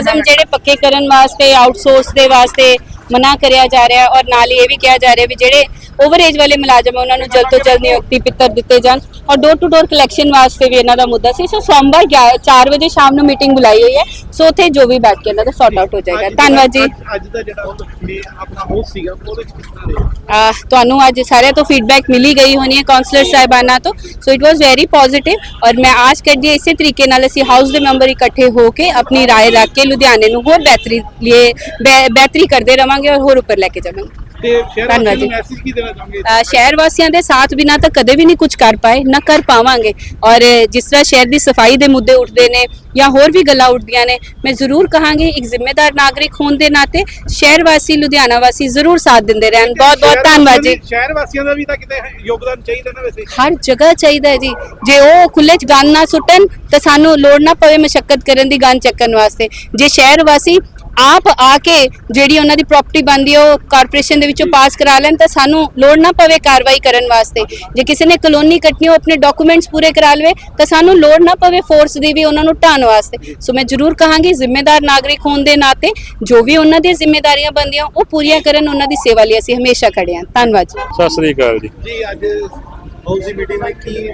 ਮੁਲਾਜ਼ਮ ਜਿਹੜੇ ਪੱਕੇ ਕਰਨ ਵਾਸਤੇ ਆਊਟਸੋਰਸ ਦੇ ਵਾਸਤੇ ਮਨਾ ਕਰਿਆ ਜਾ ਰਿਹਾ ਔਰ ਨਾਲ ਹੀ ਇਹ ਵੀ ਕਿਹਾ ਜਾ ਰਿਹਾ ਵੀ ਜਿਹੜੇ ਓਵਰ ਏਜ ਵਾਲੇ ਮੁਲਾਜ਼ਮ ਆ, ਉਹਨਾਂ ਨੂੰ ਜਲਦ ਤੋਂ ਜਲਦ ਨਿਯੁਕਤੀ ਪੱਤਰ ਦਿੱਤੇ ਜਾਣ ਔਰ ਡੋਰ ਟੂ ਡੋਰ ਕਲੈਕਸ਼ਨ ਵਾਸਤੇ ਵੀ ਇਹਨਾਂ ਦਾ ਮੁੱਦਾ ਸੀ। ਸੋ ਸੋਮਵਾਰ 4 ਵਜੇ ਸ਼ਾਮ ਨੂੰ ਮੀਟਿੰਗ ਬੁਲਾਈ ਹੋਈ ਹੈ। ਸੋ ਉੱਥੇ ਜੋ ਵੀ ਬੈਠ ਇਹਨਾਂ ਦਾ ਸੌਟ ਆਊਟ ਹੋ ਜਾਏਗਾ। ਧੰਨਵਾਦ ਜੀ। ਅੱਜ- ਦਾ ਜਿਹੜਾ ਉਹ ਮੇ ਆਪਣਾ ਉਹ ਸੀਗਾ ਉਹਦੇ ਵਿੱਚ ਕਿਸ ਤਰ੍ਹਾਂ ਦੇ ਅਹ ਤੁਹਾਨੂੰ ਅੱਜ ਸਾਰਿਆਂ ਤੋਂ ਫੀਡਬੈਕ ਮਿਲੀ ਗਈ ਹੋਣੀ ਹੈ ਕਾਉਂਸਲਰ ਸਾਹਿਬਾਨਾ ਤੋਂ। So it was very positive ਔਰ ਮੈਂ ਆਸ ਕਰਦੀ ਇਸੇ ਤਰੀਕੇ ਨਾਲ ਅਸੀਂ ਹਾਊਸ ਦੇ ਮੈਂਬਰ ਇਕੱਠੇ ਹੋ ਕੇ ਆਪਣੀ ਰਾਏ ਰੱਖ ਕੇ ਲੁਧਿਆਣੇ ਨੂੰ ਹੋਰ ਬਿਹਤਰੀ ਲਈ ਬਿਹਤਰੀ ਕਰਦੇ ਰਵਾਂਗੇ ਔਰ ਹੋਰ ਉੱਪਰ ਲੈ ਕੇ ਜਾਵਾਂਗੇ ਤੇ ਸ਼ਹਿਰ ਧੰਨਵਾਦ ਵਾਸੀਆਂ ਜੀ। ਨੂੰ ਮੈਸੇਜ ਕੀ ਦੇਣਾ ਚਾਹੋਗੇ? ਅਹ ਸ਼ਹਿਰ ਵਾਸੀਆਂ ਦੇ ਸਾਥ ਬਿਨਾ ਤਾਂ ਕਦੇ ਵੀ ਨਹੀਂ ਕੁਝ ਕਰ ਪਾਏ ਨਾ ਕਰ ਪਾਵਾਂਗੇ। ਔਰ ਜਿਸ ਤਰ੍ਹਾਂ ਸ਼ਹਿਰ ਦੀ ਸਫ਼ਾਈ ਦੇ ਮੁੱਦੇ ਉੱਠਦੇ ਨੇ ਜਾਂ ਹੋਰ ਵੀ ਗੱਲਾਂ ਉੱਠਦੀਆਂ ਨੇ ਮੈਂ ਜ਼ਰੂਰ ਕਹਾਂਗੀ ਇੱਕ ਜ਼ਿੰਮੇਦਾਰ ਨਾਗਰਿਕ ਹੋਣ ਦੇ ਨਾਤੇ ਸ਼ਹਿਰ ਵਾਸੀ ਲੁਧਿਆਣਾ ਵਾਸੀ ਜ਼ਰੂਰ ਸਾਥ ਦਿੰਦੇ ਰਹਿਣ। ਬਹੁਤ ਬਹੁਤ ਸ਼ਹਿਰ ਧੰਨਵਾਦ ਜੀ। ਦੀ- ਸ਼ਹਿਰ ਵਾਸੀਆਂ ਦਾ ਵੀ ਤਾਂ ਕਿਤੇ ਯੋਗਦਾਨ ਚਾਹੀਦਾ ਨਾ ਵੈਸੇ। ਹਰ ਜਗ੍ਹਾ ਚਾਹੀਦਾ ਹੈ ਜੀ। ਜੇ ਉਹ ਖੁੱਲੇ ਚ ਗੰਦ ਨਾ ਸੁੱਟਣ ਤਾਂ ਸਾਨੂੰ ਲੋੜ ਨਾ ਪਵੇ ਮਸ਼ੱਕਤ ਕਰਨ ਦੀ ਗੰਦ ਚੱਕਣ ਵਾਸਤੇ। ਜੇ ਸ਼ਹਿਰ ਵਾਸੀ ਆਪ ਆ ਕੇ ਜਿਹੜੀ ਉਹਨਾਂ ਦੀ ਪ੍ਰਾਪਰਟੀ ਬਣਦੀ ਹੈ ਉਹ ਕਾਰਪੋਰੇਸ਼ਨ ਦੇ ਵਿੱਚੋਂ ਪਾਸ ਕਰਾ ਲੈਣ ਤਾਂ ਸਾਨੂੰ ਲੋੜ ਨਾ ਪਵੇ ਕਾਰਵਾਈ ਕਰਨ ਵਾਸਤੇ। ਜੇ ਕਿਸੇ ਨੇ ਕਲੋਨੀ ਕੱਟਣੀ ਉਹ ਆਪਣੇ ਡਾਕੂਮੈਂਟਸ ਪੂਰੇ ਕਰਾ ਲਵੇ ਤਾਂ ਸਾਨੂੰ ਲੋੜ ਨਾ ਪਵੇ ਫੋਰਸ ਦੀ ਵੀ ਉਹਨਾਂ ਨੂੰ ਢਾਣ ਵਾਸਤੇ। ਸੋ ਮੈਂ ਜ਼ਰੂਰ ਕਹਾਂਗੀ ਜ਼ਿੰਮੇਦਾਰ ਨਾਗਰਿਕ ਹੋਣ ਦੇ ਨਾਤੇ ਜੋ ਵੀ ਉਹਨਾਂ ਦੀਆਂ ਜ਼ਿੰਮੇਵਾਰੀਆਂ ਬਣਦੀਆਂ ਉਹ ਪੂਰੀਆਂ ਕਰਨ ਉਹਨਾਂ ਦੀ ਸੇਵਾ ਲਈ ਅਸੀਂ ਹਮੇਸ਼ਾ ਖੜੇ ਹਾਂ। ਧੰਨਵਾਦ ਜੀ। ਸਤਿ ਸ੍ਰੀ ਅਕਾਲ ਜੀ। ਜੀ ਅੱਜ ਹਾਊਸ ਦੀ ਮੀਟਿੰਗ ਵਿੱਚ ਕੀ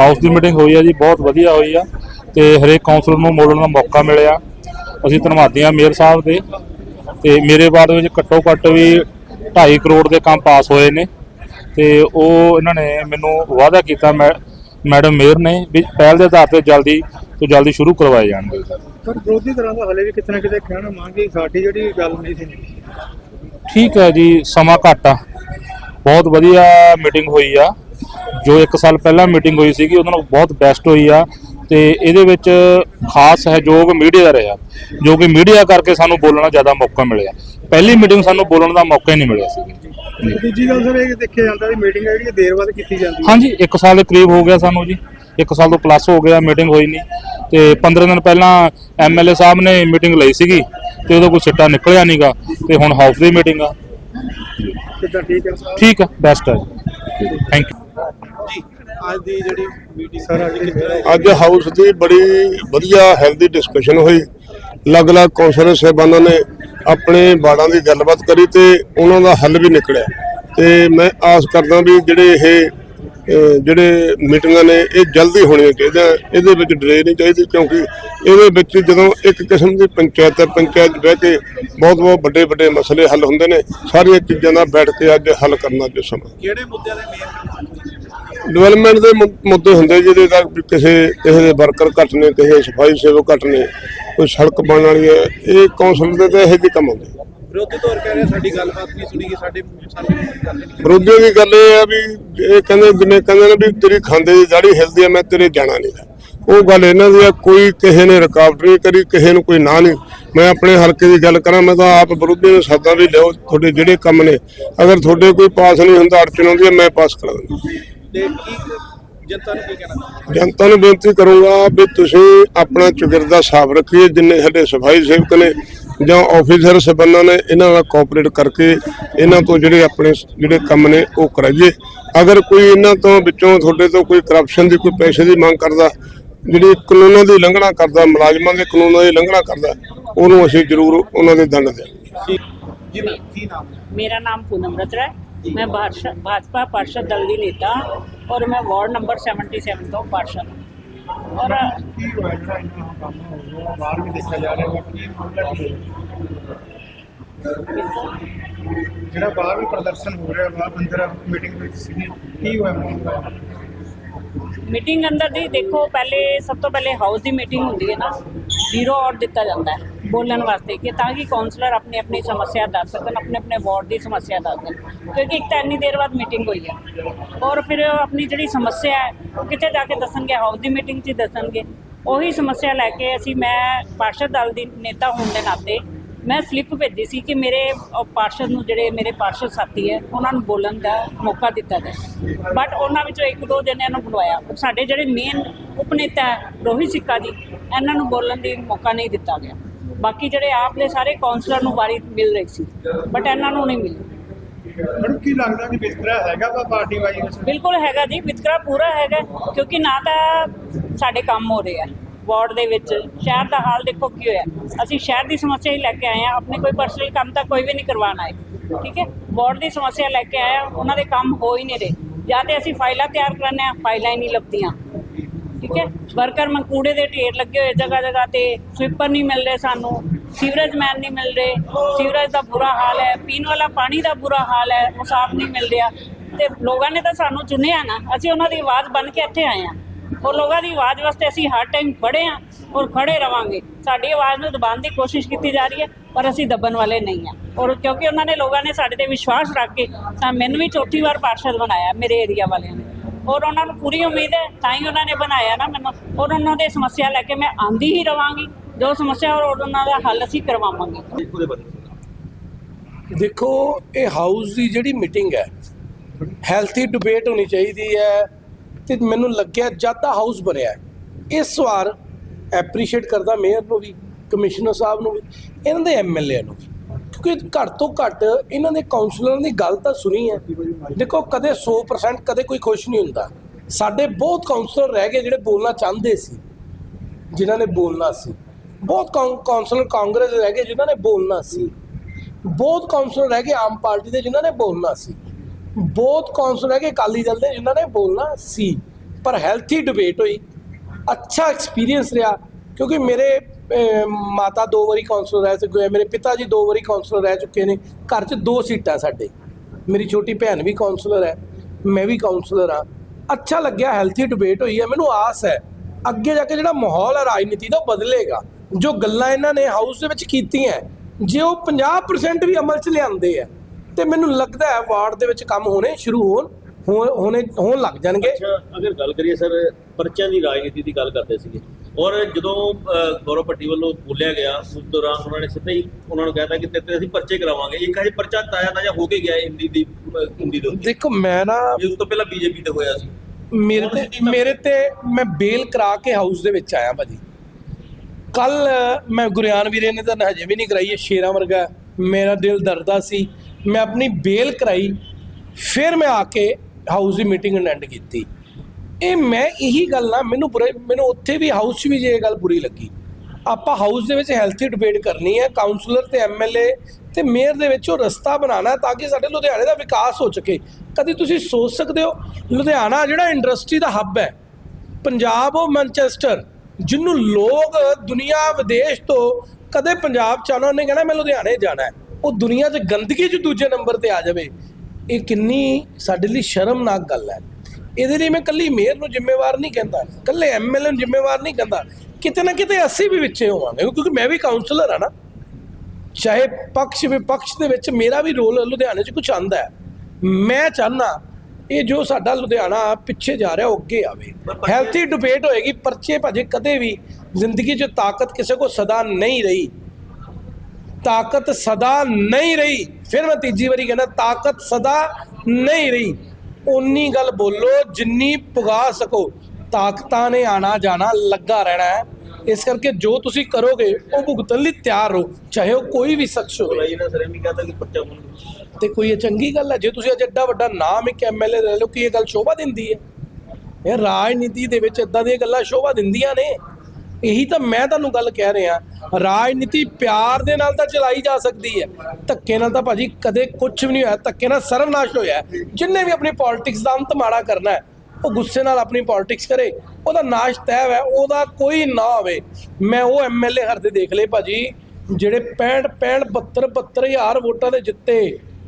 ਹਾਊਸ ਦੀ ਮੀਟਿੰਗ ਹੋਈ ਆ ਜੀ ਬਹੁਤ ਵਧੀਆ ਹੋਈ ਆ। ਤੇ ਹਰੇਕ ਕਾਉਂਸਲਰ ਨੂੰ ਬੋਲਣ ਦਾ ਮੌਕਾ ਮਿਲਿਆ। ਅਸੀਂ ਧੰਨਵਾਦੀ ਆ ਮੇਅਰ ਸਾਹਿਬ ਦੇ। ਤੇ ਮੇਰੇ ਵਾਰਡ ਵਿੱਚ ਘੱਟੋ ਘੱਟ ਵੀ 2.5 ਕਰੋੜ ਦੇ ਕੰਮ ਪਾਸ ਹੋਏ ਨੇ। ਤੇ ਉਹ ਇਹਨਾਂ ਨੇ ਮੈਨੂੰ ਵਾਅਦਾ ਕੀਤਾ ਮੈ- ਮੈਡਮ ਮੇਅਰ ਨੇ ਵੀ ਪਹਿਲ ਦੇ ਆਧਾਰ ਤੇ ਜਲਦੀ ਤੋਂ ਜਲਦੀ ਸ਼ੁਰੂ ਕਰਵਾਏ ਜਾਣਗੇ ਪਰ ਵਿਰੋਧੀ ਤਰ੍ਹਾਂ ਦਾ ਹਲੇ ਵੀ ਕਿਤੇ ਨਾ ਕਿਤੇ ਕਹਿਣਾ ਮੰਗੇ ਸਾਡੀ ਜਿਹੜੀ ਗੱਲ ਨਹੀਂ ਸੀ। ਠੀਕ ਹੈ ਜੀ ਸਮਾਂ ਘੱਟ ਆ। ਬਹੁਤ ਵਧੀਆ ਮੀਟਿੰਗ ਹੋਈ ਆ। ਜੋ 1 ਸਾਲ ਪਹਿਲਾਂ ਮੀਟਿੰਗ ਹੋਈ ਸੀਗੀ ਉਹਨਾਂ ਨਾਲੋਂ ਬਹੁਤ ਬੈਸਟ ਹੋਈ ਆ। ਤੇ ਇਹਦੇ ਵਿੱਚ ਖਾਸ ਸਹਿਯੋਗ ਮੀਡੀਆ ਦਾ ਰਿਹਾ ਜੋ ਕਿ ਮੀਡੀਆ ਕਰਕੇ ਸਾਨੂੰ ਬੋਲਣ ਦਾ ਜ਼ਿਆਦਾ ਮੌਕਾ ਮਿਲਿਆ। ਪਹਿਲੀ ਮੀਟਿੰਗ ਸਾਨੂੰ ਬੋਲਣ ਦਾ ਮੌਕਾ ਹੀ ਨਹੀਂ ਮਿਲਿਆ ਸੀ। ਦੂਜੀ ਗੱਲ ਸਰ ਇਹ ਦੇਖਿਆ ਜਾਂਦਾ ਵੀ ਮੀਟਿੰਗ ਜਿਹੜੀ ਹੈ ਦੇਰ ਬਾਅਦ ਕੀਤੀ ਜਾਂਦੀ ਹੈ। ਹਾਂਜੀ 1 ਸਾਲ ਦੇ ਕਰੀਬ ਹੋ ਗਿਆ ਸਾਨੂੰ ਜੀ। 1 ਸਾਲ ਤੋਂ ਪਲੱਸ ਹੋ ਗਿਆ ਮੀਟਿੰਗ ਹੋਈ ਨਹੀਂ। ਤੇ 15 ਦਿਨ ਪਹਿਲਾਂ ਐਮਐਲਏ ਸਾਹਿਬ ਨੇ ਮੀਟਿੰਗ ਲਈ ਸੀਗੀ ਤੇ ਉਦੋਂ ਕੋਈ ਸਿੱਟਾ ਨਿਕਲਿਆ ਨਹੀਂਗਾ ਤੇ ਹੁਣ ਹਾਊਸ ਦੀ ਮੀਟਿੰਗ ਆ। ਕਿੱਦਾਂ ਠੀਕ ਹੈ? ਠੀਕ ਆ ਬੈਸਟ ਹੈ ਥੈਂਕ ਯੂ ਜੀ ਅੱਜ ਦੀ ਜਿਹੜੀ ਮੀਟਿੰਗ ਸਰ, ਅੱਜ ਦੀ- ਅੱਜ ਹਾਊਸ ਦੀ ਬੜੀ ਵਧੀਆ ਹੈਲਦੀ ਡਿਸਕਸ਼ਨ ਹੋਈ। ਅਲੱਗ-ਅਲੱਗ ਕੌਂਸਲਰ ਸਾਹਿਬਾਨਾਂ ਨੇ ਆਪਣੇ ਬਾੜਾਂ ਦੀ ਗੱਲਬਾਤ ਕਰੀ ਤੇ ਉਹਨਾਂ ਦਾ ਹੱਲ ਵੀ ਨਿਕਲਿਆ। ਤੇ ਮੈਂ ਆਸ ਕਰਦਾ ਵੀ ਜਿਹੜੇ ਇਹ ਜਿਹੜੇ ਮੀਟਿੰਗਾਂ ਨੇ ਇਹ ਜਲਦੀ ਹੋਣੀਆਂ ਚਾਹੀਦੀਆਂ। ਇਹਦੇ ਵਿੱਚ ਡਿਲੇ ਨਹੀਂ ਚਾਹੀਦੀ ਕਿਉਂਕਿ ਇਹਦੇ ਵਿੱਚ ਜਦੋਂ ਇੱਕ ਕਿਸਮ ਦੀ ਪੰਚਾਇਤ ਹੈ ਪੰਚਾਇਤ ਬਹਿ ਕੇ ਬਹੁਤ ਬਹੁਤ ਵੱਡੇ ਵੱਡੇ ਮਸਲੇ ਹੱਲ ਹੁੰਦੇ ਨੇ। ਸਾਰੀਆਂ ਚੀਜ਼ਾਂ ਦਾ ਬੈਠ ਕੇ ਅੱਜ ਹੱਲ ਕਰਨਾ ਜੋ ਸਮਾਂ। ਕਿਹੜੇ ਮੁੱਦਿਆਂ ਦੇ ਮੇਨ ਡਿਵੈਲਪਮੈਂਟ ਦੇ ਮੁ- ਮੁੱਦੇ ਹੁੰਦੇ ਜਿਹਦੇ ਤੱਕ ਵੀ ਕਿਸੇ ਕਿਸੇ ਦੇ ਵਰਕਰ ਘੱਟ ਨੇ ਕਿਸੇ ਸਫ਼ਾਈ ਸੇਵਕ ਘੱਟ ਨੇ ਕੋਈ ਸੜਕ ਬਣਨ ਵਾਲੀ ਹੈ ਇਹ ਕੌਂਸਲ ਦੇ ਤਾਂ ਇਹੋ ਜਿਹੇ ਕੰਮ ਹੁੰਦੇ ਵਿਰੋਧੀ ਧਿਰ ਕਹਿ ਰਿਹਾ ਸਾਡੀ ਗੱਲਬਾਤ ਨਹੀਂ ਸੁਣੀ ਗਈ ਸਾਡੇ ਸਾਨੂੰ ਗੱਲ ਨਹੀਂ ਵਿਰੋਧੀਆਂ ਦੀ ਗੱਲ ਇਹ ਆ ਵੀ ਇਹ ਕਹਿੰਦੇ ਜਿਵੇਂ ਕਹਿੰਦੇ ਨੇ ਵੀ ਤੇਰੀ ਖਾਂਦੇ ਦੀ ਦਾੜੀ ਹਿਲਦੀ ਆ ਮੈਂ ਤੇਰੇ ਜਾਣਾ ਨਹੀਂ। ਉਹ ਗੱਲ ਇਹਨਾਂ ਦੀ ਆ ਕੋਈ ਕਿਸੇ ਨੇ ਰੁਕਾਵਟ ਨਹੀਂ ਕਰੀ ਕਿਸੇ ਨੂੰ ਕੋਈ ਨਾ ਨਹੀਂ। ਮੈਂ ਆਪਣੇ ਹਲਕੇ ਦੀ ਗੱਲ ਕਰਾਂ ਮੈਂ ਤਾਂ ਆਪ ਵਿਰੋਧੀ ਨੂੰ ਸੱਦਾ ਵੀ ਲਿਓ ਤੁਹਾਡੇ ਜਿਹੜੇ ਕੰਮ ਨੇ ਅਗਰ ਤੁਹਾਡੇ ਕੋਈ ਪਾਸ ਨਹੀਂ ਹੁੰਦਾ ਅੜਚਨ ਆਉਂਦੀ ਹੈ ਮੈਂ ਪਾਸ ਕਰਾ ਦਿੰਦਾ। ਜਨਤਾ ਨੂੰ ਬੇਨਤੀ ਕਰੂੰਗਾ ਵੀ ਤੁਸੀਂ ਆਪਣਾ ਚੁਗਿਰਦਾ ਸਾਫ਼ ਰੱਖੀਏ ਜਿੰਨੇ ਸਾਡੇ ਸਫ਼ਾਈ ਸੇਵਕ ਨੇ ਜਾਂ ਆਫੀਸਰ ਸਬੰਧਾਂ ਨੇ ਇਹਨਾਂ ਨਾਲ ਕੋਆਪਰੇਟ ਕਰਕੇ ਇਹਨਾਂ ਤੋਂ ਜਿਹੜੇ ਆਪਣੇ ਜਿਹੜੇ ਕੰਮ ਨੇ ਉਹ ਕਰਾਈਏ। ਅਗਰ ਕੋਈ ਇਹਨਾਂ ਤੋਂ ਵਿੱਚੋਂ ਤੁਹਾਡੇ ਤੋਂ ਕੋਈ ਕਰਪਸ਼ਨ ਦੀ ਕੋਈ ਪੈਸੇ ਦੀ ਮੰਗ ਕਰਦਾ ਜਿਹੜੀ ਕਾਨੂੰਨਾਂ ਦੀ ਉਲੰਘਣਾ ਕਰਦਾ ਮੁਲਾਜ਼ਮਾਂ ਦੇ ਕਾਨੂੰਨਾਂ ਦੀ ਉਲੰਘਣਾ ਕਰਦਾ ਉਹਨੂੰ ਅਸੀਂ ਜ਼ਰੂਰ ਉਹਨਾਂ ਦੇ ਦੰਡ ਦੇਵਾਂਗੇ। ਮੇਰਾ ਨਾਮ ਪੂਨਮ ਰਤਰਾ मैं भाजपा पार्षद दल की नेता और मैं वार्ड नंबर 77 ਤੋਂ ਪਾਰਸ਼ਦ। ਔਰ ਕੀ ਹੋਇਆ? ਜਿਹੜਾ ਇੰਨਾ ਕੰਮ ਹੋ ਬਾਹਰ ਵੀ ਦੇਖਿਆ ਜਾ ਰਿਹਾ ਕਿ ਮਾਮਲਾ ਕੀ ਹੋਇਆ। ਜਿਹੜਾ ਬਾਹਰ ਵੀ ਪ੍ਰਦਰਸ਼ਨ ਹੋ ਰਿਹਾ ਬਾਹਰ ਅੰਦਰ ਮੀਟਿੰਗ ਵਿੱਚ ਸੀ ਕੀ ਹੋਇਆ ਮਾਮਲਾ ਮੀਟਿੰਗ ਅੰਦਰ ਦੀ ਦੇਖੋ ਪਹਿਲੇ ਸਭ ਤੋਂ ਪਹਿਲੇ ਹਾਊਸ ਦੀ ਮੀਟਿੰਗ ਹੁੰਦੀ ਹੈ ਨਾ ਜ਼ੀਰੋ ਆਰ ਦਿੱਤਾ ਜਾਂਦਾ ਹੈ। ਬੋਲਣ ਵਾਸਤੇ ਕਿ ਤਾਂ ਕਿ ਕਾਉਂਸਲਰ ਆਪਣੀ ਆਪਣੀ ਸਮੱਸਿਆ ਦੱਸ ਸਕਣ ਆਪਣੇ ਆਪਣੇ ਵਾਰਡ ਦੀ ਸਮੱਸਿਆ ਦੱਸ ਦੇਣ ਕਿਉਂਕਿ ਇੱਕ ਤਾਂ ਇੰਨੀ ਦੇਰ ਬਾਅਦ ਮੀਟਿੰਗ ਹੋਈ ਹੈ। ਔਰ ਫਿਰ ਆਪਣੀ ਜਿਹੜੀ ਸਮੱਸਿਆ ਹੈ ਉਹ ਕਿੱਥੇ ਜਾ ਕੇ ਦੱਸਣਗੇ? ਹਾਊਸ ਦੀ ਮੀਟਿੰਗ 'ਚ ਦੱਸਣਗੇ। ਉਹੀ ਸਮੱਸਿਆ ਲੈ ਕੇ ਅਸੀਂ ਮੈਂ ਪਾਰਸ਼ਦ ਦਲ ਦੀ ਨੇਤਾ ਹੋਣ ਦੇ ਨਾਤੇ ਮੈਂ ਸਲਿੱਪ ਭੇਜੀ ਸੀ ਕਿ ਮੇਰੇ ਪਾਰਸ਼ਦ ਨੂੰ ਜਿਹੜੇ ਮੇਰੇ ਪਾਰਸ਼ਦ ਸਾਥੀ ਹੈ ਉਹਨਾਂ ਨੂੰ ਬੋਲਣ ਦਾ ਮੌਕਾ ਦਿੱਤਾ ਜਾਏ। ਬਟ ਉਹਨਾਂ ਵਿੱਚੋਂ ਇੱਕ ਦੋ ਜਣਿਆਂ ਨੂੰ ਬੁਲਵਾਇਆ। ਸਾਡੇ ਜਿਹੜੇ ਮੇਨ ਉਪਨੇਤਾ ਹੈ, ਰੋਹਿਤ ਸਿੱਕਾ ਜੀ ਇਹਨਾਂ ਨੂੰ ਬੋਲਣ ਦੀ ਮੌਕਾ ਨਹੀਂ ਦਿੱਤਾ ਗਿਆ। ਬਾਕੀ ਜਿਹੜੇ ਆਪ ਦੇ ਸਾਰੇ ਕਾਉਂਸਲਰ ਨੂੰ ਵਾਰੀ ਮਿਲ ਰਹੀ ਸੀ ਬਟ ਇਹਨਾਂ ਨੂੰ ਨਹੀਂ ਮਿਲੀ। ਮੈਨੂੰ ਕੀ ਲੱਗਦਾ ਕਿ ਵਿਤਕਰਾ ਹੈਗਾ ਵਾ ਪਾਰਟੀ ਵਾਈ ਬਿਲਕੁਲ ਹੈਗਾ ਜੀ ਵਿਤਕਰਾ ਪੂਰਾ ਹੈਗਾ ਕਿਉਂਕਿ ਨਾ ਤਾਂ ਸਾਡੇ ਕੰਮ ਹੋ ਰਹੇ ਆ ਵਾਰਡ ਦੇ ਵਿੱਚ ਸ਼ਹਿਰ ਦਾ ਹਾਲ ਦੇਖੋ ਕੀ ਹੋਇਆ। ਅਸੀਂ ਸ਼ਹਿਰ ਦੀ ਸਮੱਸਿਆ ਹੀ ਲੈ ਕੇ ਆਏ ਆ ਆਪਣੇ ਕੋਈ ਪਰਸਨਲ ਕੰਮ ਤਾਂ ਕੋਈ ਵੀ ਨਹੀਂ ਕਰਵਾਉਣ ਆਏ ਠੀਕ ਹੈ? ਵਾਰਡ ਦੀ ਸਮੱਸਿਆ ਲੈ ਕੇ ਆਏ ਆ ਉਹਨਾਂ ਦੇ ਕੰਮ ਹੋ ਹੀ ਨਹੀਂ ਰਹੇ। ਜਾਂ ਤੇ ਅਸੀਂ ਫਾਈਲਾਂ ਤਿਆਰ ਕਰਾਉਂਦੇ ਆ ਫਾਈਲਾਂ ਹੀ ਨਹੀਂ ਲੱਭਦੀਆਂ। ਠੀਕ ਹੈ? ਵਰਕਰ ਮਕੂੜੇ ਦੇ ਢੇਰ ਲੱਗੇ ਹੋਏ ਜਗ੍ਹਾ ਜਗ੍ਹਾ ਤੇ ਸਵੀਪਰ ਨਹੀਂ ਮਿਲ ਰਹੇ ਸਾਨੂੰ ਸੀਵਰੇਜ ਮੈਨ ਨਹੀਂ ਮਿਲ ਰਹੇ ਸੀਵਰੇਜ ਦਾ ਬੁਰਾ ਹਾਲ ਹੈ, ਪੀਣ ਵਾਲਾ ਪਾਣੀ ਦਾ ਬੁਰਾ ਹਾਲ ਹੈ ਉਹ ਨਹੀਂ ਮਿਲ ਰਿਹਾ। ਤੇ ਲੋਕਾਂ ਨੇ ਤਾਂ ਸਾਨੂੰ ਚੁਣਿਆ ਨਾ, ਅਸੀਂ ਉਹਨਾਂ ਦੀ ਆਵਾਜ਼ ਬਣ ਕੇ ਇੱਥੇ ਆਏ ਆ ਔਰ ਲੋਕਾਂ ਦੀ ਆਵਾਜ਼ ਵਾਸਤੇ ਅਸੀਂ ਹਰ ਟਾਈਮ ਖੜੇ ਆ ਔਰ ਖੜੇ ਰਵਾਂਗੇ। ਸਾਡੀ ਆਵਾਜ਼ ਨੂੰ ਦਬਾਉਣ ਦੀ ਕੋਸ਼ਿਸ਼ ਕੀਤੀ ਜਾ ਰਹੀ ਹੈ, ਪਰ ਅਸੀਂ ਦੱਬਣ ਵਾਲੇ ਨਹੀਂ ਆ ਔਰ ਕਿਉਂਕਿ ਉਹਨਾਂ ਨੇ ਲੋਕਾਂ ਨੇ ਸਾਡੇ ਤੇ ਵਿਸ਼ਵਾਸ ਰੱਖ ਕੇ, ਤਾਂ ਮੈਨੂੰ ਵੀ ਚੌਥੀ ਵਾਰ ਪਾਰਸ਼ਦ ਬਣਾਇਆ ਮੇਰੇ ਏਰੀਆ ਵਾਲਿਆਂ ਨੇ। ਔਰ ਉਹਨਾਂ ਨੂੰ ਪੂਰੀ ਉਮੀਦ ਹੈ, ਤਾਂ ਹੀ ਉਹਨਾਂ ਨੇ ਬਣਾਇਆ ਨਾ ਮੈਨੂੰ। ਔਰ ਉਹਨਾਂ ਦੇ ਸਮੱਸਿਆ ਲੈ ਕੇ ਮੈਂ ਆਂਦੀ ਹੀ ਰਵਾਂਗੀ। ਜੋ ਸਮੱਸਿਆ ਔਰ ਉਹਨਾਂ ਦਾ ਹੱਲ ਅਸੀਂ ਕਰਵਾਵਾਂਗੇ। ਦੇਖੋ, ਇਹ ਹਾਊਸ ਦੀ ਜਿਹੜੀ ਮੀਟਿੰਗ ਹੈ ਹੈਲਥੀ ਡਿਬੇਟ ਹੋਣੀ ਚਾਹੀਦੀ ਹੈ ਤੇ ਮੈਨੂੰ ਲੱਗਿਆ ਜਦ ਦਾ ਹਾਊਸ ਬਣਿਆ ਇਸ ਵਾਰ ਐਪਰੀਸ਼ੀਏਟ ਕਰਦਾ ਮੇਅਰ ਨੂੰ ਵੀ ਕਮਿਸ਼ਨਰ ਸਾਹਿਬ ਨੂੰ ਵੀ, ਇਹਨਾਂ ਦੇ ਐਮਐਲਏ ਨੂੰ ਵੀ। ਕਿਉਂਕਿ ਘੱਟ ਤੋਂ ਘੱਟ ਇਹਨਾਂ ਦੇ ਕਾਉਂਸਲਰਾਂ ਦੀ ਗੱਲ ਤਾਂ ਸੁਣੀ ਹੈ। ਦੇਖੋ, ਕਦੇ 100% ਕਦੇ ਕੋਈ ਖੁਸ਼ ਨਹੀਂ ਹੁੰਦਾ। ਸਾਡੇ ਬਹੁਤ ਕਾਉਂਸਲਰ ਰਹਿ ਗਏ ਜਿਹੜੇ ਬੋਲਣਾ ਚਾਹੁੰਦੇ ਸੀ, ਜਿਨ੍ਹਾਂ ਨੇ ਬੋਲਣਾ ਸੀ। ਬਹੁਤ ਕਾਉਂ- ਕਾਉਂਸਲਰ ਕਾਂਗਰਸ ਦੇ ਰਹਿ ਗਏ ਜਿਨ੍ਹਾਂ ਨੇ ਬੋਲਣਾ ਸੀ। ਬਹੁਤ ਕਾਉਂਸਲਰ ਰਹਿ ਗਏ ਆਮ ਪਾਰਟੀ ਦੇ ਜਿਨ੍ਹਾਂ ਨੇ ਬੋਲਣਾ ਸੀ। ਬਹੁਤ ਕਾਉਂਸਲਰ ਰਹਿ ਗਏ ਅਕਾਲੀ ਦਲ ਦੇ ਜਿਨ੍ਹਾਂ ਨੇ ਬੋਲਣਾ ਸੀ। ਪਰ ਹੈਲਥੀ ਡਿਬੇਟ ਹੋਈ। ਅੱਛਾ ਐਕਸਪੀਰੀਅੰਸ ਰਿਹਾ। ਕਿਉਂਕਿ ਮੇਰੇ ਮਾਤਾ ਦੋ ਵਾਰੀ ਕਾਉਂਸਲਰ ਰਹਿ ਚੁੱਕੇ ਹੈ ਮੇਰੇ ਪਿਤਾ ਜੀ ਦੋ ਵਾਰੀ ਕਾਉਂਸਲਰ ਰਹਿ ਚੁੱਕੇ ਨੇ, ਘਰ 'ਚ ਦੋ ਸੀਟਾਂ ਸਾਡੇ। ਮੇਰੀ ਛੋਟੀ ਭੈਣ ਵੀ ਕਾਉਂਸਲਰ ਹੈ, ਮੈਂ ਵੀ ਕਾਉਂਸਲਰ ਹਾਂ। ਅੱਛਾ ਲੱਗਿਆ ਹੈਲਥੀ ਡਿਬੇਟ ਹੋਈ ਹੈ, ਮੈਨੂੰ ਆਸ ਹੈ, ਅੱਗੇ ਜਾ ਕੇ ਜਿਹੜਾ ਮਾਹੌਲ ਹੈ, ਰਾਜਨੀਤੀ ਦਾ ਉਹ ਬਦਲੇਗਾ। ਜੋ ਗੱਲਾਂ ਇਹਨਾਂ ਨੇ ਹਾਊਸ ਦੇ ਵਿੱਚ ਕੀਤੀਆਂ ਜੇ ਉਹ 50% ਵੀ ਅਮਲ 'ਚ ਲਿਆਂਦੇ ਆ ਤੇ ਮੈਨੂੰ ਲੱਗਦਾ ਹੈ ਵਾਰਡ ਦੇ ਵਿੱਚ ਕੰਮ ਹੋਣੇ ਸ਼ੁਰੂ ਹੋਣ, ਹੋਣੇ, ਹੋਣ ਲੱਗ ਜਾਣਗੇ। ਅੱਛਾ, ਅਗਰ ਗੱਲ ਕਰੀਏ ਸਰ, ਪਰਚਿਆਂ ਦੀ ਰਾਜਨੀਤੀ ਦੀ ਗੱਲ ਕਰਦੇ ਸੀਗੇ। ਔਰ ਜਦੋਂ ਗੌਰਵ ਭੱਟੀ ਵੱਲੋਂ ਬੋਲਿਆ ਗਿਆ ਉਸ ਦੌਰਾਨ ਉਹਨਾਂ ਨੇ ਸਿੱਧਾ ਹੀ ਉਹਨਾਂ ਨੂੰ ਕਹਿਤਾ ਕਿ ਤੇਰੇ ਤੇ ਅਸੀਂ ਪਰਚੇ ਕਰਾਵਾਂਗੇ। ਇੱਕ ਹਜੇ ਪਰਚਾ ਤਾਜ਼ਾ ਤਾਜ਼ਾ ਹੋ ਕੇ ਗਿਆ ਹਿੰਦੀ ਦੀ ਹਿੰਦੀ ਦੇ ਦੇਖੋ ਮੈਂ ਨਾ ਉਸ ਤੋਂ ਪਹਿਲਾਂ ਬੀਜੇਪੀ ਤੇ ਹੋਇਆ ਸੀ। ਮੇਰੇ ਤੇ ਮੇਰੇ ਤੇ ਮੈਂ ਬੇਲ ਕਰਾ ਕੇ ਹਾਊਸ ਦੇ ਵਿੱਚ ਆਇਆ ਭਾਜੀ। ਕੱਲ ਮੈਂ ਗੁਰਿਆਨ ਵੀਰੇ ਨੇ ਤਾਂ ਹਜੇ ਵੀ ਨਹੀਂ ਕਰਾਈ ਇਹ ਸ਼ੇਰਾਂ ਵਰਗਾ ਮੇਰਾ ਦਿਲ ਦਰਦਾ ਸੀ। ਮੈਂ ਆਪਣੀ ਬੇਲ ਕਰਾਈ ਫਿਰ ਮੈਂ ਆ ਕੇ ਹਾਊਸ ਦੀ ਮੀਟਿੰਗ ਅਟੈਂਡ ਕੀਤੀ। ਇਹ ਮੈਂ ਇਹੀ ਗੱਲ ਨਾ ਮੈਨੂੰ ਬੁਰੇ, ਮੈਨੂੰ ਉੱਥੇ ਵੀ ਹਾਊਸ 'ਚ ਵੀ ਜੇ ਇਹ ਗੱਲ ਬੁਰੀ ਲੱਗੀ। ਆਪਾਂ ਹਾਊਸ ਦੇ ਵਿੱਚ ਹੈਲਥੀ ਡਿਬੇਟ ਕਰਨੀ ਹੈ ਕਾਉਂਸਲਰ ਤੇ ਐਮਐਲਏ ਤੇ ਮੇਅਰ ਦੇ ਵਿੱਚ ਉਹ ਰਸਤਾ ਬਣਾਉਣਾ ਤਾਂ ਕਿ ਸਾਡੇ ਲੁਧਿਆਣੇ ਦਾ ਵਿਕਾਸ ਹੋ ਸਕੇ। ਕਦੀ ਤੁਸੀਂ ਸੋਚ ਸਕਦੇ ਹੋ, ਲੁਧਿਆਣਾ ਜਿਹੜਾ ਇੰਡਸਟਰੀ ਦਾ ਹੱਬ ਹੈ, ਪੰਜਾਬ ਉਹ ਮੈਨਚੈਸਟਰ ਜਿਹਨੂੰ ਲੋਕ ਦੁਨੀਆ ਵਿਦੇਸ਼ ਤੋਂ ਕਦੇ ਪੰਜਾਬ ਚ ਆਉਣਾ, ਉਹਨੇ ਕਹਿਣਾ ਮੈਂ ਲੁਧਿਆਣੇ ਜਾਣਾ ਉਹ ਦੁਨੀਆ 'ਚ ਗੰਦਗੀ 'ਚ ਦੂਜੇ ਨੰਬਰ ਤੇ ਆ ਜਾਵੇ। ਇਹ ਕਿੰਨੀ ਸਾਡੇ ਲਈ ਸ਼ਰਮਨਾਕ ਗੱਲ ਹੈ। ਇਹਦੇ ਲਈ ਮੈਂ ਕੱਲੀ ਮੇਅਰ ਨੂੰ ਜ਼ਿੰਮੇਵਾਰ ਨਹੀਂ ਕਹਿੰਦਾ ਕੱਲੇ ਐਮਐਲਏ ਨੂੰ ਜ਼ਿੰਮੇਵਾਰ ਨਹੀਂ ਕਹਿੰਦਾ। ਕਿਤੇ ਨਾ ਕਿਤੇ ਅਸੀਂ ਵੀ ਵਿੱਚੇ ਹੋਵਾਂਗੇ ਕਿਉਂਕਿ ਮੈਂ ਵੀ ਕਾਉਂਸਲਰ ਆ ਨਾ। ਚਾਹੇ ਪਕਸ਼ ਵਿਪਕਸ਼ ਦੇ ਵਿੱਚ ਮੇਰਾ ਵੀ ਰੋਲ ਲੁਧਿਆਣੇ 'ਚ ਕੁਝ ਆਂਦਾ ਹੈ। ਮੈਂ ਚਾਹਨਾ ਇਹ ਜੋ ਸਾਡਾ ਲੁਧਿਆਣਾ ਪਿੱਛੇ ਜਾ ਰਿਹਾ ਉਹ ਅੱਗੇ ਆਵੇ। ਹੈਲਥੀ ਡਿਬੇਟ ਹੋਏਗੀ ਪਰਚੇ ਭਾਜੇ ਕਦੇ ਵੀ ਜ਼ਿੰਦਗੀ 'ਚ ਤਾਕਤ ਕਿਸੇ ਕੋ ਸਦਾ ਨਹੀਂ ਰਹੀ। ਤਾਕਤ ਸਦਾ ਨਹੀਂ ਰਹੀ। ਫਿਰ ਮੈਂ ਤੀਜੀ ਵਾਰੀ ਕਹਿੰਦਾ ਤਾਕਤ ਸਦਾ ਨਹੀਂ ਰਹੀ। ਉਨੀ ਗੱਲ ਬੋਲੋ ਜਿੰਨੀ ਪੁਗਾ ਸਕੋ ਤਾਕਤਾਂ ਨੇ ਆਣਾ ਜਾਣਾ ਲੱਗਾ ਰਹਿਣਾ ਹੈ। ਇਸ ਕਰਕੇ ਜੋ ਤੁਸੀਂ ਕਰੋਗੇ ਉਹ ਭੁਗਤਣ ਲਈ ਤਿਆਰ ਰਹੋ ਚਾਹੇ ਉਹ ਕੋਈ ਵੀ ਸ਼ਖਸ ਹੋਵੇ। ਤੇ ਕੋਈ ਇਹ ਚੰਗੀ ਗੱਲ ਹੈ ਜੇ ਤੁਸੀਂ ਅੱਜ ਐਡਾ ਵੱਡਾ ਨਾਮ ਇੱਕ ਐਮਐਲਏ ਲੈ ਲਓ ਕਿ ਇਹ ਗੱਲ ਸ਼ੋਭਾ ਦਿੰਦੀ ਹੈ? ਇਹ ਰਾਜਨੀਤੀ ਦੇ ਵਿੱਚ ਇਦਾਂ ਦੀਆਂ ਗੱਲਾਂ ਸ਼ੋਭਾ ਦਿੰਦੀਆਂ ਨੇ। ਇਹੀ ਤਾਂ ਮੈਂ ਤੁਹਾਨੂੰ ਗੱਲ ਕਹਿ ਰਿਹਾ, ਰਾਜਨੀਤੀ ਪਿਆਰ ਦੇ ਨਾਲ ਤਾਂ ਚਲਾਈ ਜਾ ਸਕਦੀ ਹੈ। ਧੱਕੇ ਨਾਲ ਤਾਂ ਭਾਜੀ ਕਦੇ ਕੁਝ ਵੀ ਨਹੀਂ ਹੋਇਆ, ਧੱਕੇ ਨਾਲ ਸਰਵਨਾਸ਼ ਹੋਇਆ ਜਿੰਨੇ ਵੀ ਆਪਣੀ ਪੋਲਿਟਿਕਸ ਦਾ ਅੰਤ ਮਾੜਾ ਕਰਨਾ ਹੈ, ਉਹ ਗੁੱਸੇ ਨਾਲ ਆਪਣੀ ਪੋਲਿਟਿਕਸ ਕਰੇ, ਉਹਦਾ ਨਾਸ਼ ਤੈਅ ਹੈ ਉਹਦਾ ਕੋਈ ਨਾ ਹੋਵੇ। ਮੈਂ ਉਹ ਐਮਐਲਏ ਹਰਦੇ ਦੇਖ ਲਏ ਭਾਜੀ, ਜਿਹੜੇ 65 65 72 72 ਹਜ਼ਾਰ ਵੋਟਾਂ ਦੇ ਜਿੱਤੇ,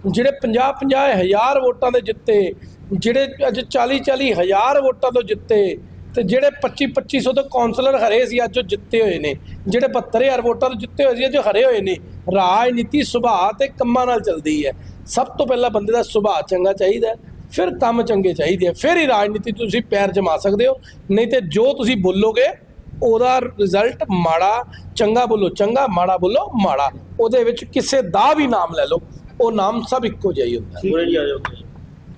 ਜਿਹੜੇ 50 50 ਹਜ਼ਾਰ ਵੋਟਾਂ ਦੇ ਜਿੱਤੇ, ਜਿਹੜੇ ਅੱਜ 40 40 ਹਜ਼ਾਰ ਵੋਟਾਂ ਤੋਂ ਜਿੱਤੇ ਤੇ ਜਿਹੜੇ 25 2500 ਤੋਂ ਕਾਉਂਸਲਰ ਹਰੇ ਸੀ, ਅੱਜ ਉਹ ਜਿੱਤੇ ਹੋਏ ਨੇ। ਜਿਹੜੇ 72000 ਵੋਟਾਂ ਤੋਂ ਜਿੱਤੇ ਹੋਏ ਸੀ, ਅੱਜ ਹਰੇ ਹੋਏ ਨੇ। ਰਾਜਨੀਤੀ, ਸੁਭਾਅ ਤੇ ਕੰਮਾਂ ਨਾਲ ਚੱਲਦੀ ਹੈ। ਸਭ ਤੋਂ ਪਹਿਲਾਂ ਬੰਦੇ ਦਾ ਸੁਭਾਅ ਚੰਗਾ ਚਾਹੀਦਾ ਫਿਰ ਕੰਮ ਚੰਗੇ ਚਾਹੀਦੇ ਫਿਰ ਹੀ ਰਾਜਨੀਤੀ ਤੁਸੀਂ ਪੈਰ ਜਮਾ ਸਕਦੇ ਹੋ। ਨਹੀਂ ਤੇ ਜੋ ਤੁਸੀਂ ਬੋਲੋਗੇ, ਉਹਦਾ ਰਿਜ਼ਲਟ ਮਾੜਾ, ਚੰਗਾ ਬੋਲੋ ਚੰਗਾ, ਮਾੜਾ ਬੋਲੋ ਮਾੜਾ। ਉਹਦੇ ਵਿੱਚ ਕਿਸੇ ਦਾ ਵੀ ਨਾਮ ਲੈ ਲਓ, ਉਹ ਨਾਮ ਸਭ ਇੱਕੋ ਜਿਹਾ ਹੀ ਹੁੰਦਾ। ਹੈ